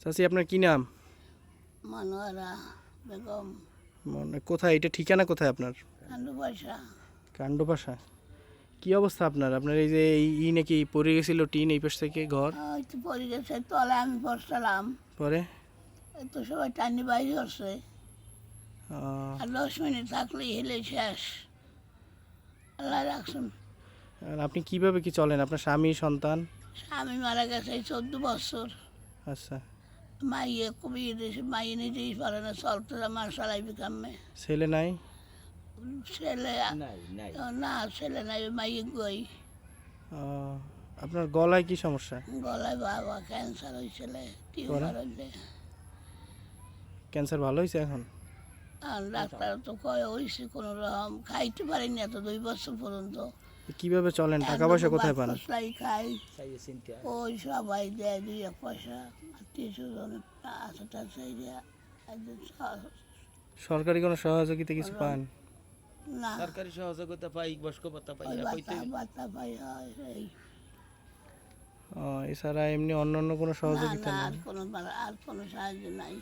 চাচি আপনার কি নাম? মনোয়ারা বেগম। মনে কোথায়? এটা ঠিকানা কোথায় আপনার? কান্দু পয়সা কাণ্ডপাশা। কি অবস্থা আপনার? আপনার এই যে ই নাকি পড়ে গেছিল টিন এই পাশ থেকে ঘর? ওই তো পড়ে গেছে তলে আমি বসলাম পরে? তো সবাই টানি বাইরে আহ, আর দশ মিনিট থাকলে হেলে শেষ। আল্লাহ রাখছেন। আর আপনি কীভাবে কি চলেন? আপনার স্বামী সন্তান? স্বামী মারা গেছে চোদ্দ বছর। আচ্ছা। মাইয়ে খুবই দেশে মাইয়ে নিজেই পারে না চলতে আমার সালাই বিকামে। ছেলে নাই? ছেলে না ছেলে নাই মাইয়ে গই। আপনার গলায় কি সমস্যা? গলায় বাবা ক্যান্সার হয়েছিল টিউমার হইলে ক্যান্সার ভালো হয়েছে এখন? আর ডাক্তার তো কয় হয়েছে কোনো রকম খাইতে পারিনি এত দুই বছর পর্যন্ত। কীভাবে চলেন? টাকা পয়সা কোথায় পান? মশলাই খাই। ওই সবাই দেয় এক পয়সা। স্বজন আছে দেয়া সহ- সরকারি কোনো সহযোগিতা কিছু পান? না। সরকারি সহযোগিতা পাই বয়স্ক ভাতা পাই বাতা পাই হয় ও, এছাড়া এমনি অন্য অন্য কোনো সহযোগিতা না নেই? আর কোনো আর কোনো সাহায্য নাই।